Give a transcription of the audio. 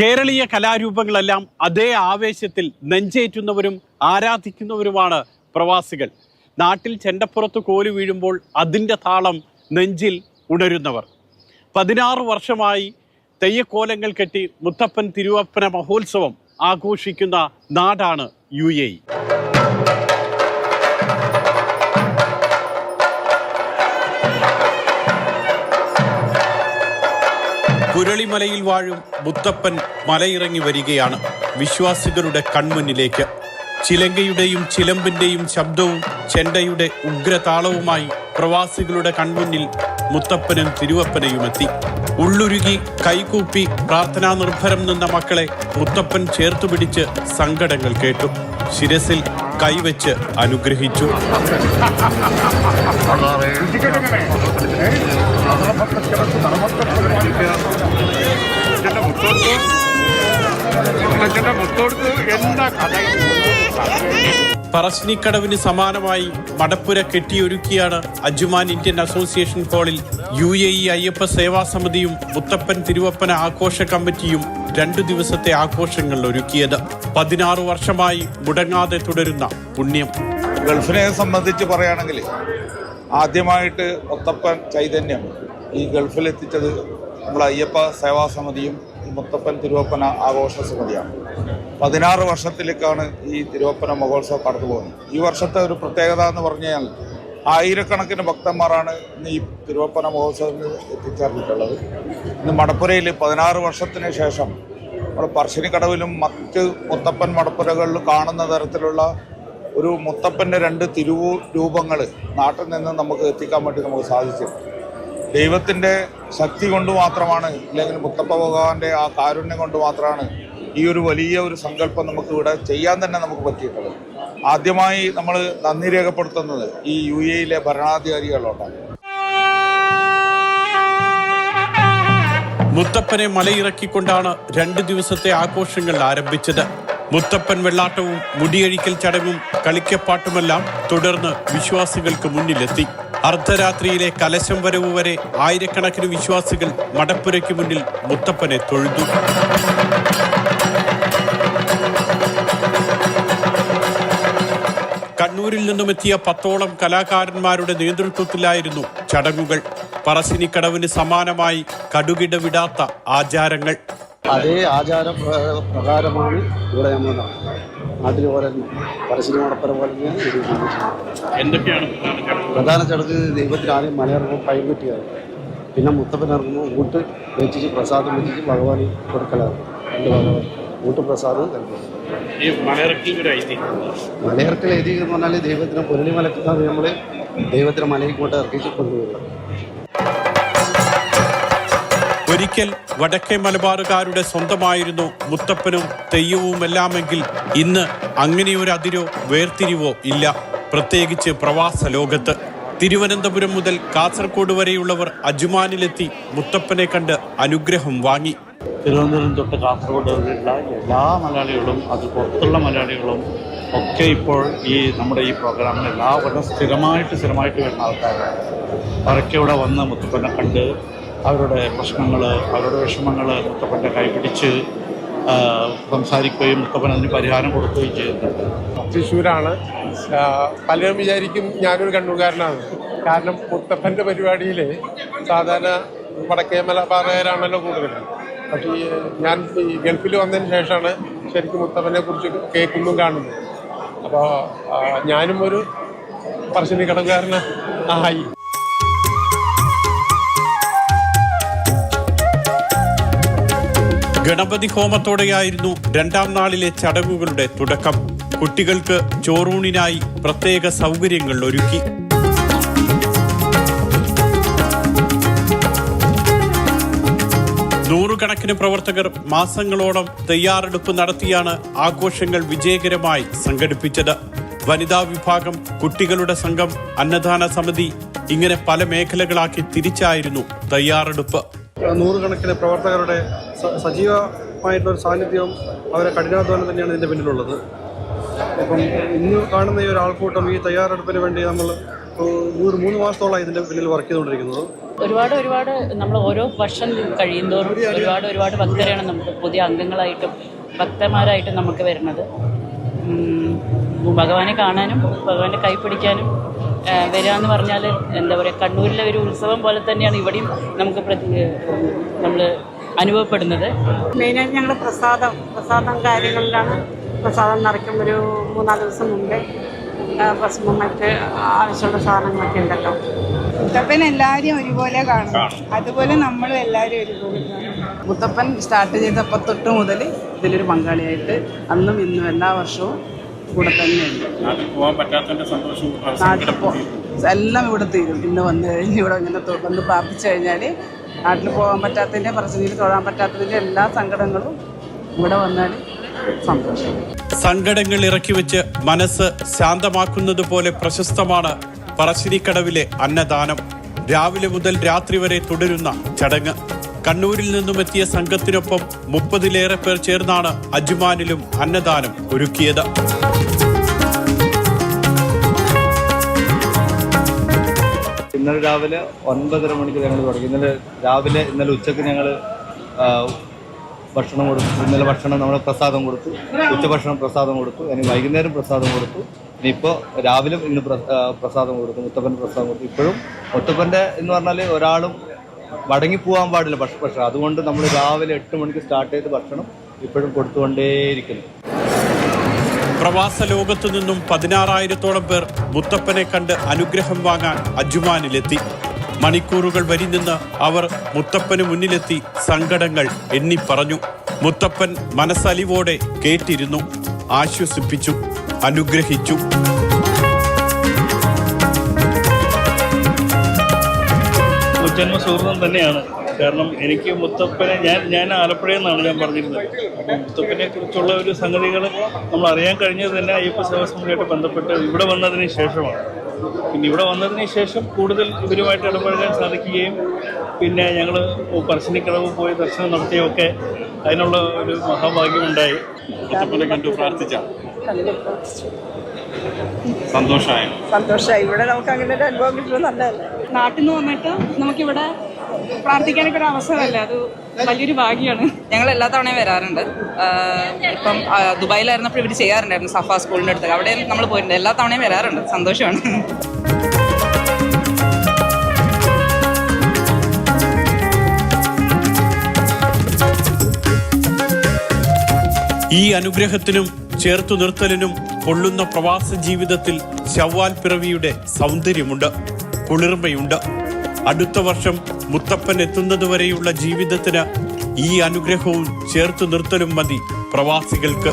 കേരളീയ കലാരൂപങ്ങളെല്ലാം അതേ ആവേശത്തിൽ നെഞ്ചേറ്റുന്നവരും ആരാധിക്കുന്നവരുമാണ് പ്രവാസികൾ. നാട്ടിൽ ചെണ്ടപ്പുറത്ത് കോലു വീഴുമ്പോൾ അതിന്റെ താളം നെഞ്ചിൽ ഉണരുന്നവർ. പതിനാറ് വർഷമായി തെയ്യക്കോലങ്ങൾ കെട്ടി മുത്തപ്പൻ തിരുവപ്പന മഹോത്സവം ആഘോഷിക്കുന്ന നാടാണ് യു എ ഇ കുരളിമലയിൽ വാഴും ബുദ്ധപ്പൻ മലയിറങ്ങി വരികയാണ്. വിശ്വാസികളുടെ കൺമുന്നിലേക്ക്. ചിലങ്കയുടെയും ചിലമ്പിന്റെയും ശബ്ദവും ചെണ്ടയുടെ ഉഗ്രതാളവുമായി പ്രവാസികളുടെ കൺമുന്നിൽ മുത്തപ്പനും തിരുവപ്പനയുമെത്തി. ഉള്ളുരുകി കൈകൂപ്പി പ്രാർത്ഥനാ നിർഭരം നിന്ന മക്കളെ മുത്തപ്പൻ ചേർത്തുപിടിച്ച് സങ്കടങ്ങൾ കേട്ടു. ശിരസിൽ കൈവച്ച് അനുഗ്രഹിച്ചു. എന്താ കഥ? പറശ്ശിനിക്കടവിന് സമാനമായി മടപ്പുര കെട്ടിയൊരുക്കിയാണ് അജുമാൻ ഇന്ത്യൻ അസോസിയേഷൻ ഹാളിൽ U A E Ayyappa Seva സമിതിയും മുത്തപ്പൻ തിരുവപ്പന ആഘോഷ കമ്മിറ്റിയും രണ്ടു ദിവസത്തെ ആഘോഷങ്ങൾ ഒരുക്കിയത്. പതിനാറ് വർഷമായി മുടങ്ങാതെ തുടരുന്ന പുണ്യം. ഗൾഫിനെ സംബന്ധിച്ച് പറയുകയാണെങ്കിൽ ആദ്യമായിട്ട് മുത്തപ്പൻ ചൈതന്യം ഈ ഗൾഫിലെത്തിച്ചത് നമ്മൾ അയ്യപ്പ സേവാ സമിതിയും മുത്തപ്പൻ തിരുവപ്പന ആഘോഷ സമിതിയാണ്. പതിനാറ് വർഷത്തിലേക്കാണ് ഈ തിരുവപ്പന മഹോത്സവം കടന്നു പോകുന്നത്. ഈ വർഷത്തെ ഒരു പ്രത്യേകത എന്ന് പറഞ്ഞു കഴിഞ്ഞാൽ ആയിരക്കണക്കിന് ഭക്തന്മാരാണ് ഇന്ന് ഈ തിരുവപ്പന മഹോത്സവത്തിൽ എത്തിച്ചേർന്നിട്ടുള്ളത്. ഇന്ന് മടപ്പുരയിൽ പതിനാറ് വർഷത്തിന് ശേഷം നമ്മൾ പറശ്ശിനിക്കടവിലും മറ്റ് മുത്തപ്പൻ മടപ്പുരകളിൽ കാണുന്ന തരത്തിലുള്ള ഒരു മുത്തപ്പന്റെ രണ്ട് തിരുവു രൂപങ്ങൾ നാട്ടിൽ നിന്ന് നമുക്ക് എത്തിക്കാൻ വേണ്ടി നമുക്ക് സാധിച്ചു. ദൈവത്തിന്റെ ശക്തി കൊണ്ട് മാത്രമാണ് അല്ലെങ്കിൽ മുത്തപ്പ ഭഗവാന്റെ ആ കാരുണ്യം കൊണ്ട് മാത്രമാണ് ഈ ഒരു വലിയ ഒരു സങ്കല്പം നമുക്ക് ഇവിടെ ചെയ്യാൻ തന്നെ നമുക്ക് പറ്റിയിട്ടുള്ളത്. ആദ്യമായി നമ്മൾ നന്ദി രേഖപ്പെടുത്തുന്നത് ഈ യു എയിലെ ഭരണാധികാരികളോടാണ്. മുത്തപ്പനെ മലയിറക്കിക്കൊണ്ടാണ് രണ്ട് ദിവസത്തെ ആഘോഷങ്ങൾ ആരംഭിച്ചത്. മുത്തപ്പൻ വെള്ളാട്ടവും മുടിയഴിക്കൽ ചടങ്ങും കളിക്കപ്പാട്ടുമെല്ലാം തുടർന്ന് വിശ്വാസികൾക്ക് മുന്നിലെത്തി. അർദ്ധരാത്രിയിലെ കലശം വരവ് വരെ ആയിരക്കണക്കിന് വിശ്വാസികൾ മടപ്പുരയ്ക്ക് മുന്നിൽ മുത്തപ്പനെ തൊഴുതു. കണ്ണൂരിൽ നിന്നുമെത്തിയ പത്തോളം കലാകാരന്മാരുടെ നേതൃത്വത്തിലായിരുന്നു ചടങ്ങുകൾ. പറശ്ശിനിക്കടവിന് സമാനമായി കടുകിട വിടാത്ത ആചാരങ്ങൾ. അതേ ആചാര പ്ര- പ്രകാരമാണ് ഇവിടെ നമ്മൾ നാട്ടിൽ പോലെ തന്നെ പറശ്ശിനി മടപ്പര പോലെ. എന്തൊക്കെയാണ് പ്രധാന ചടങ്ങ് ദൈവത്തിന് ആദ്യം മലയിറങ്ങും കൈകൊട്ടിയാണ് പിന്നെ മുത്തപ്പൻ ഇറങ്ങുമ്പോൾ ഊട്ട് വെച്ചിട്ട് പ്രസാദം വെച്ചിട്ട് ഭഗവാനെ കൊടുക്കലാണ്. രണ്ട് ഭഗവാൻ ഊട്ട് പ്രസാദം നൽകുന്നത് ഐതിഹ്യം മലയിറക്കൽ ഐതിഹ്യം എന്ന് പറഞ്ഞാൽ ദൈവത്തിന് പുരളി മലക്കുന്നത് നമ്മൾ ദൈവത്തിന് മലയിൽ കൊണ്ട് ഇറക്കിച്ച് ഒരിക്കൽ വടക്കേ മലബാറുകാരുടെ സ്വന്തമായിരുന്നു മുത്തപ്പനും തെയ്യവും എല്ലാമെങ്കിൽ ഇന്ന് അങ്ങനെയൊരു അതിരോ വേർതിരിവോ ഇല്ല. പ്രത്യേകിച്ച് പ്രവാസ ലോകത്ത്. തിരുവനന്തപുരം മുതൽ കാസർഗോഡ് വരെയുള്ളവർ അജുമാനിലെത്തി മുത്തപ്പനെ കണ്ട് അനുഗ്രഹം വാങ്ങി. തിരുവനന്തപുരം തൊട്ട് കാസർഗോഡ് വരെയുള്ള എല്ലാ മലയാളികളും അത് പുറത്തുള്ള മലയാളികളും ഒക്കെ ഇപ്പോൾ ഈ നമ്മുടെ ഈ പ്രോഗ്രാമിൽ പ്രോഗ്രാമിന് എല്ലാവരും സ്ഥിരമായിട്ട് സ്ഥിരമായിട്ട് വരുന്ന ആൾക്കാരാണ്. അവരൊക്കെ ഇവിടെ വന്ന് മുത്തപ്പനെ കണ്ട് അവരുടെ പ്രശ്നങ്ങൾ അവരുടെ വിഷമങ്ങൾ മുത്തപ്പന്റെ കൈപിടിച്ച് സംസാരിക്കുകയും മുത്തപ്പൻ അതിന് പരിഹാരം കൊടുക്കുകയും ചെയ്യുന്നുണ്ട്. തൃശ്ശൂരാണ്. പലരും വിചാരിക്കും ഞാനൊരു കണ്ണൂർക്കാരനാണ്. കാരണം മുത്തപ്പന്റെ പരിപാടിയിൽ സാധാരണ വടക്കേ മലബാറുകാരാണല്ലോ കൂടുതൽ പക്ഷേ ഈ ഞാൻ ഈ ഗൾഫിൽ വന്നതിന് ശേഷമാണ് ശരിക്കും മുത്തപ്പനെ കുറിച്ച് കേൾക്കുന്നതും കാണുന്നത്. അപ്പോൾ ഞാനും ഒരു പറശ്ശിനി കടക്കാരന് ആയി. ഗണപതി ഹോമത്തോടെയായിരുന്നു രണ്ടാം നാളിലെ ചടങ്ങുകളുടെ തുടക്കം. കുട്ടികൾക്ക് ചോറൂണിനായി പ്രത്യേക സൗകര്യങ്ങൾ ഒരുക്കി. നൂറുകണക്കിന് പ്രവർത്തകർ മാസങ്ങളോളം തയ്യാറെടുപ്പ് നടത്തിയാണ് ആഘോഷങ്ങൾ വിജയകരമായി സംഘടിപ്പിച്ചത്. വനിതാ വിഭാഗം കുട്ടികളുടെ സംഘം അന്നദാന സമിതി ഇങ്ങനെ പല മേഖലകളാക്കി തിരിച്ചായിരുന്നു തയ്യാറെടുപ്പ്. നൂറുകണക്കിന് പ്രവർത്തകരുടെ സജീവമായിട്ടുള്ള സാന്നിധ്യവും അവരെ കഠിനാധ്വാനം തന്നെയാണ് ഇതിന്റെ പിന്നിലുള്ളത്. അപ്പം ഇന്ന് കാണുന്ന ഈ ഒരു ആൾക്കൂട്ടം ഈ തയ്യാറെടുപ്പിന് വേണ്ടി നമ്മൾ ഇപ്പോൾ മൂന്ന് മാസത്തോളം ഇതിന്റെ പിന്നിൽ വർക്ക് ചെയ്തുകൊണ്ടിരിക്കുന്നത് ഒരുപാട് ഒരുപാട് നമ്മൾ ഓരോ വർഷം കഴിയുന്തോറും ഒരുപാട് ഒരുപാട് ഭക്തരാണ് നമുക്ക് പുതിയ അംഗങ്ങളായിട്ടും ഭക്തന്മാരായിട്ടും നമുക്ക് വരുന്നത്. ഭഗവാനെ കാണാനും ഭഗവാന്റെ കൈ പിടിക്കാനും ആ, വരിക എന്ന് പറഞ്ഞാൽ എന്താ പറയുക കണ്ണൂരിലെ ഒരു ഉത്സവം പോലെ തന്നെയാണ് ഇവിടെയും നമുക്ക് പ്രതി നമ്മൾ അനുഭവപ്പെടുന്നത്. മെയിനായിട്ട് ഞങ്ങൾ പ്രസാദം പ്രസാദം കാര്യങ്ങളിലാണ് പ്രസാദം നിറയ്ക്കും ഒരു മൂന്നാൽ ദിവസം മുമ്പേ. ഭസ്മം മറ്റ് ആവശ്യമുള്ള സാധനങ്ങളൊക്കെ ഉണ്ടല്ലോ. മുത്തപ്പൻ എല്ലാവരെയും ഒരുപോലെ കാണും. അതുപോലെ നമ്മളും എല്ലാവരും ഒരുപോലെ കാണും. മുത്തപ്പൻ സ്റ്റാർട്ട് ചെയ്തപ്പോൾ തൊട്ട് മുതൽ ഇതിലൊരു പങ്കാളിയായിട്ട് അന്നും ഇന്നും എല്ലാ വർഷവും കൂടെ തന്നെയുണ്ട്. എല്ലാം ഇവിടെ തീരും. ഇന്ന് വന്നു കഴിഞ്ഞ് ഇവിടെ ഇങ്ങനെ വന്ന് പ്രാർത്ഥിച്ചു കഴിഞ്ഞാൽ നാട്ടിൽ പോകാൻ പറ്റാത്തതിന്റെ പ്രശ്നത്തിൽ തൊഴാൻ പറ്റാത്തതിന്റെ എല്ലാ സങ്കടങ്ങളും ഇവിടെ വന്നാൽ സന്തോഷം. സങ്കടങ്ങൾ ഇറക്കി വെച്ച് മനസ്സ് ശാന്തമാക്കുന്നത് പോലെ പ്രശസ്തമാണ് പറശ്ശിനിക്കടവിലെ അന്നദാനം. രാവിലെ മുതൽ രാത്രി വരെ തുടരുന്ന ചടങ്ങ്. കണ്ണൂരിൽ നിന്നും എത്തിയ സംഘത്തിനൊപ്പം മുപ്പതിലേറെ പേർ ചേർന്നാണ് അജ്മാനിലും അന്നദാനം ഒരുക്കിയത്. ഇന്നലെ രാവിലെ ഒൻപതര മണിക്ക് ഞങ്ങൾ തുടങ്ങി. ഇന്നലെ രാവിലെ ഇന്നലെ ഉച്ചയ്ക്ക് ഞങ്ങൾ ഭക്ഷണം കൊടുത്തു. ഇന്നലെ ഭക്ഷണം നമ്മൾ പ്രസാദം കൊടുത്തു. ഉച്ചഭക്ഷണം പ്രസാദം കൊടുത്തു. ഇനി വൈകുന്നേരം പ്രസാദം കൊടുത്തു. ഇനിയിപ്പോൾ രാവിലെ ഇന്ന് പ്രസാദം കൊടുത്തു. മുത്തപ്പൻ പ്രസാദം കൊടുത്തു. ഇപ്പോഴും മുത്തപ്പന്റെ എന്ന് പറഞ്ഞാൽ ഒരാളും മടങ്ങി പോകാൻ പാടില്ല ഭക്ഷ ഭക്ഷണം. അതുകൊണ്ട് നമ്മൾ രാവിലെ എട്ട് മണിക്ക് സ്റ്റാർട്ട് ചെയ്ത് ഭക്ഷണം ഇപ്പോഴും കൊടുത്തുകൊണ്ടേയിരിക്കുന്നു. പ്രവാസ ലോകത്തു നിന്നും പതിനാറായിരത്തോളം പേർ മുത്തപ്പനെ കണ്ട് അനുഗ്രഹം വാങ്ങാൻ അജ്മാനിലെത്തി. മണിക്കൂറുകൾ വരി നിന്ന് അവർ മുത്തപ്പന് മുന്നിലെത്തി സങ്കടങ്ങൾ എണ്ണി പറഞ്ഞു. മുത്തപ്പൻ മനസ്സലിവോടെ കേട്ടിരുന്നു ആശ്വസിപ്പിച്ചു അനുഗ്രഹിച്ചു. ജന്മ സുഹൃതം തന്നെയാണ്. കാരണം എനിക്ക് മുത്തപ്പനെ ഞാൻ ഞാൻ ആലപ്പുഴയിൽ ഞാൻ പറഞ്ഞിരുന്നത്. അപ്പം മുത്തപ്പനെ കുറിച്ചുള്ള ഒരു സംഗതികൾ നമ്മൾ അറിയാൻ കഴിഞ്ഞത് തന്നെ അയ്യപ്പ സേവാസമിതിയായിട്ട് ബന്ധപ്പെട്ട് ഇവിടെ വന്നതിന് ശേഷമാണ്. പിന്നെ ഇവിടെ വന്നതിന് ശേഷം കൂടുതൽ ഇവരുമായിട്ട് ഇടപഴകാൻ സാധിക്കുകയും പിന്നെ ഞങ്ങൾ പറശ്ശിനിക്കടവ് പോയി ദർശനം നടത്തിയൊക്കെ അതിനുള്ള ഒരു മഹാഭാഗ്യമുണ്ടായി മുത്തപ്പനെ കണ്ടു പ്രാർത്ഥിച്ച. സന്തോഷമായി സന്തോഷമായി ഇവിടെ നമുക്ക് അങ്ങനെ ഒരു അനുഭവം കിട്ടുന്നത് നല്ലതല്ലേ? നാട്ടിൽ നിന്ന് വന്നിട്ട് നമുക്കിവിടെ പ്രാർത്ഥിക്കാനൊക്കെ ഒരു അവസരമല്ലേ? അത് വലിയൊരു ഭാഗ്യമാണ് ഞങ്ങൾ എല്ലാ തവണയും വരാറുണ്ട്. ഇപ്പം ദുബായിലായിരുന്നപ്പോൾ ഇവർ ചെയ്യാറുണ്ടായിരുന്നു സഫ സ്കൂളിന്റെ അടുത്ത്. അവിടെ നമ്മൾ പോയിട്ടുണ്ട്. എല്ലാ തവണയും വരാറുണ്ട്. സന്തോഷമാണ്. ഈ അനുഗ്രഹത്തിനും ചേർത്തു നിർത്തലിനും കൊള്ളുന്ന പ്രവാസ ജീവിതത്തിൽ ശവ്വാൽ പിറവിയുടെ സൗന്ദര്യമുണ്ട് കുളിർമയുണ്ട്. അടുത്ത വർഷം മുത്തപ്പൻ എത്തുന്നതുവരെയുള്ള ജീവിതത്തിന് ഈ അനുഗ്രഹവും ചേർത്തു നിർത്തലും മതി പ്രവാസികൾക്ക്.